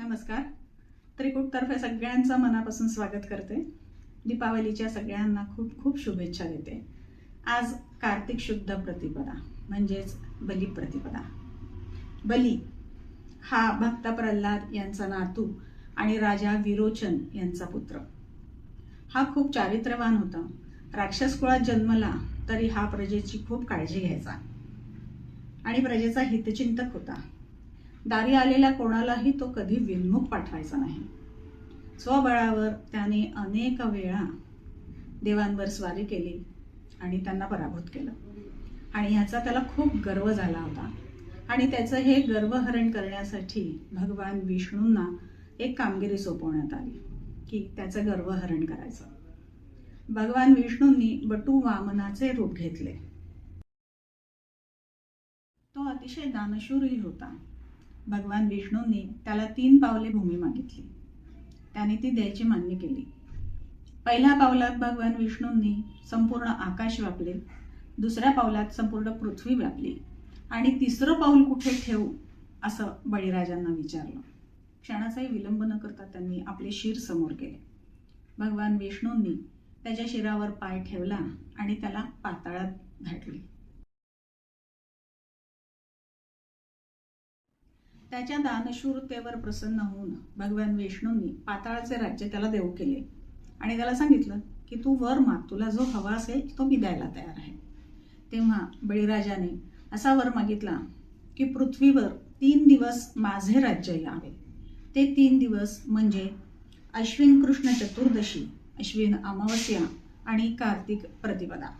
नमस्कार. त्रिकूटतर्फे सगळ्यांचं मनापासून स्वागत करते. दीपावलीच्या सगळ्यांना खूप खूप शुभेच्छा देते. आज कार्तिक शुद्ध प्रतिपदा म्हणजेच बली प्रतिपदा. बली हा भक्त प्रल्हाद यांचा नातू आणि राजा विरोचन यांचा पुत्र. हा खूप चारित्र्यवान होता. राक्षस कुळात जन्मला तरी हा प्रजेची खूप काळजी घ्यायचा. आणि प्रजेचा हितचिंतक होता. दारी आलेल्या कोणालाही तो कधी विनमुख पाठवायचा नाही. स्वबळावर त्याने अनेक वेळा देवांवर स्वारी केली आणि त्यांना पराभूत केलं. आणि ह्याचा त्याला खूप गर्व झाला होता. आणि त्याचं हे गर्वहरण करण्यासाठी भगवान विष्णूंना एक कामगिरी सोपवण्यात आली की त्याचं गर्वहरण करायचं. भगवान विष्णूंनी बटू वामनाचे रूप घेतले. तो अतिशय दानशूरही होता. भगवान विष्णूंनी त्याला तीन पावले भूमी मागितली. त्याने ती द्यायची मान्य केली. पहिल्या पावलात भगवान विष्णूंनी संपूर्ण आकाश व्यापले. दुसऱ्या पावलात संपूर्ण पृथ्वी व्यापली. आणि तिसरं पाऊल कुठे ठेवू असं बळीराजांना विचारलं. क्षणाचाही विलंब न करता त्यांनी आपले शिर समोर केले. भगवान विष्णूंनी त्याच्या शिरावर पाय ठेवला आणि त्याला पाताळात धाटली. त्याच्या दानशूरतेवर प्रसन्न होऊन भगवान विष्णूंनी पाताळाचे राज्य त्याला देऊ केले. आणि त्याला सांगितलं की तू वर माग तुला जो हवा असेल तो मी द्यायला तयार आहे. तेव्हा बळीराजाने असा वर मागितला की पृथ्वीवर तीन दिवस माझे राज्य यावे. ते तीन दिवस म्हणजे अश्विन कृष्ण चतुर्दशी अश्विन अमावस्या आणि कार्तिक प्रतिपदा.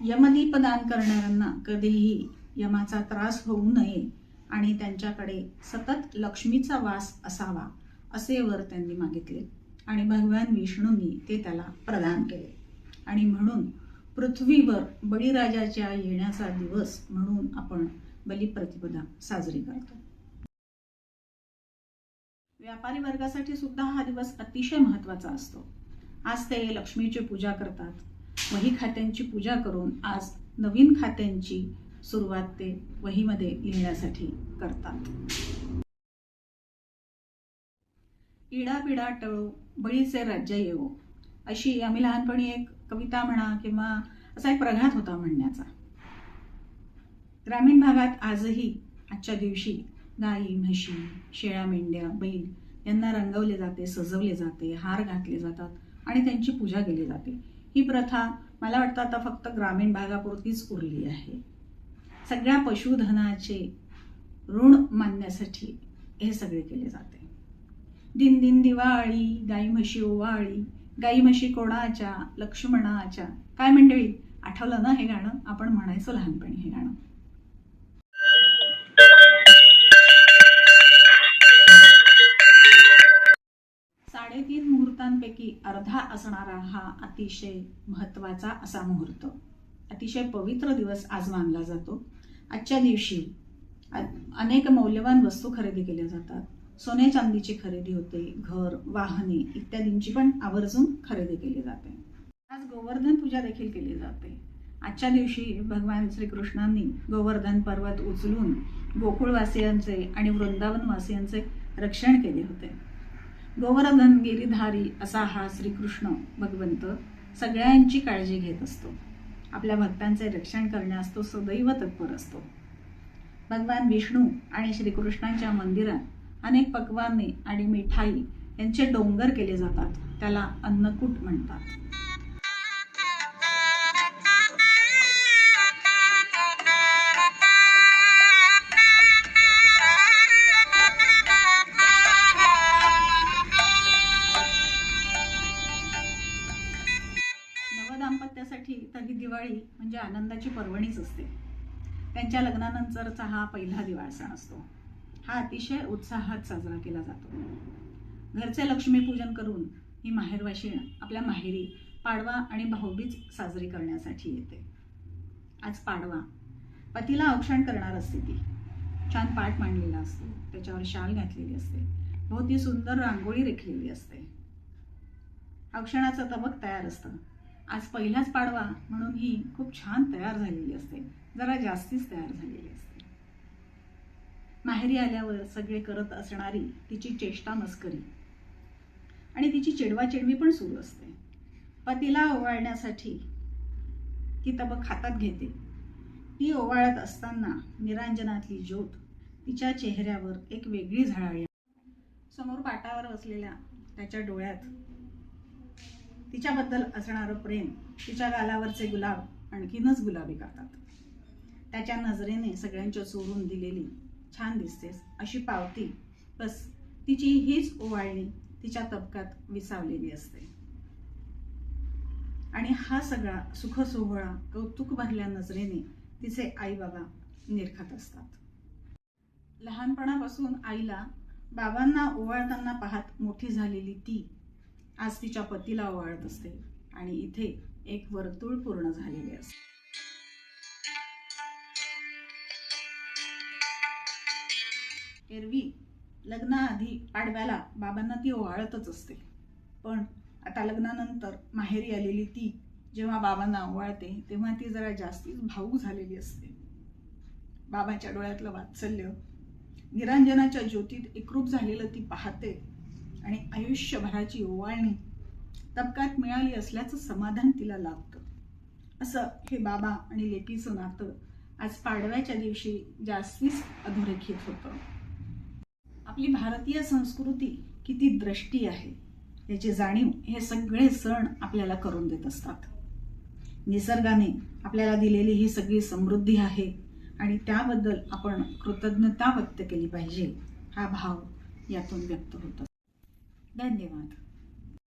यमदीपदान करणाऱ्यांना कधीही यमाचा त्रास होऊ नये आणि त्यांच्याकडे सतत लक्ष्मीचा वास असावा असे वर त्यांनी मागितले. आणि भगवान विष्णूंनी ते त्याला प्रदान केले. आणि म्हणून पृथ्वीवर बळीराजाच्या येण्याचा दिवस म्हणून आपण बलिप्रतिपदा साजरी करतो. व्यापारी वर्गासाठी सुद्धा हा दिवस अतिशय महत्त्वाचा असतो. आज ते लक्ष्मीची पूजा करतात. वही खात्यांची पूजा करून आज नवीन खात्यांची सुरुवात ते वहीमध्ये लिहिण्यासाठी करतात. इडा पिडा टळो बळीचे राज्य येवो. अशी आम्ही लहानपणी एक कविता म्हणा किंवा असा एक प्रघात होता म्हणण्याचा. ग्रामीण भागात आजही आजच्या दिवशी गाई म्हशी शेळ्या मेंढ्या बैल यांना रंगवले जाते सजवले जाते हार घातले जातात आणि त्यांची पूजा केली जाते. ही प्रथा मला वाटतं आता फक्त ग्रामीण भागापुरतीच उरली आहे. सगळ्या पशुधनाचे ऋण मानण्यासाठी हे सगळे केले जाते. दिन दिन दिवाळी गाई म्हशी ओवाळी गाई म्हशी कोणाच्या लक्ष्मणाच्या काय मंडळी? आठवलं ना हे गाणं? आपण म्हणायचो लहानपणी हे गाणं. साडेतीन मुहूर्तांपैकी अर्धा असणारा हा अतिशय महत्त्वाचा असा मुहूर्त. अतिशय पवित्र दिवस आज मानला जातो. आजच्या दिवशी अनेक मौल्यवान वस्तू खरेदी केल्या जातात. सोने चांदीची खरेदी होते घर वाहने इत्यादींची पण आवर्जून खरेदी केली जाते. आज गोवर्धन पूजा देखील केली जाते. आजच्या दिवशी भगवान श्रीकृष्णांनी गोवर्धन पर्वत उचलून गोकुळवासियांचे आणि वृंदावनवासियांचे रक्षण केले होते. गोवर्धन गिरीधारी असा हा श्रीकृष्ण भगवंत सगळ्यांची काळजी घेत असतो. आपल्या भक्तांचे रक्षण करण्यास तो सदैव तत्पर असतो. भगवान विष्णू आणि श्रीकृष्णांच्या मंदिरात अनेक पक्वाने आणि मिठाई यांचे डोंगर केले जातात. त्याला अन्नकूट म्हणतात. दिवाळी म्हणजे आनंदाची पर्वणीच असते. त्यांच्या लग्नानंतरचा हा पहिला दिवाळ सण असतो. हा अतिशय उत्साहात साजरा केला जातो. घरचे लक्ष्मीपूजन करून ही माहेरवाशीण आपल्या माहेरी पाडवा आणि भाऊबीज साजरी करण्यासाठी येते. आज पाडवा पतीला औक्षण करणार असते ती छान पाठ मांडलेला असतो. त्याच्यावर शाल घातलेली असते. भोवती सुंदर रांगोळी रेखलेली असते. औक्षणाचं तबक तयार असतं. आज पहिलाच पाडवा म्हणून ही खूप छान तयार झालेली असते. जरा जास्तीच तयार झालेली असते. माहेरी आल्यावर सगळे करत असणारी तिची चेष्टा मस्करी. आणि तिची चिडवाचिडवी पण सुरू असते. पतीला ओवाळण्यासाठी ती तबक हातात घेते. ती ओवाळत असताना निरांजनातली ज्योत तिच्या चेहऱ्यावर एक वेगळी झळाळी समोर पाटावर बसलेल्या त्याच्या डोळ्यात तिच्याबद्दल असणारं प्रेम तिच्या गालावरचे गुलाब आणखीनच गुलाबी करतात. त्याच्या नजरेने सगळ्यांच्या चोरून दिलेली छान दिसतेस अशी पावती बस तिची हीच ओवाळणी तिच्या तबकात विसावलेली असते. आणि हा सगळा सुख सोहळा कौतुक भरल्या नजरेने तिचे आई बाबा निरखत असतात. लहानपणापासून आईला बाबांना ओवाळताना पाहत मोठी झालेली ती आज तिच्या पतीला ओवाळत असते आणि इथे एक वर्तुळ पूर्ण झालेले असते. एरवी लग्नाआधी आडव्याला बाबांना ती ओवाळतच असते. पण आता लग्नानंतर माहेरी आलेली ती जेव्हा बाबांना ओवाळते तेव्हा ती जरा जास्तीच भाऊक झालेली असते. बाबाच्या डोळ्यातलं वात्सल्य निरांजनाच्या ज्योतीत एकरूप झालेलं ती पाहते आणि आयुष्यभराची ओवाळणी तबकात मिळाली असल्याचं समाधान तिला लाभतं. असं हे बाबा आणि लेकीचं नातं आज पाडव्याच्या दिवशी जास्तीच अधोरेखित होतं. आपली भारतीय संस्कृती किती द्रष्टी आहे याची जाणीव हे सगळे सण आपल्याला करून देत असतात. निसर्गाने आपल्याला दिलेली ही सगळी समृद्धी आहे आणि त्याबद्दल आपण कृतज्ञता व्यक्त केली पाहिजे हा भाव यातून व्यक्त होतो. धन्यवाद.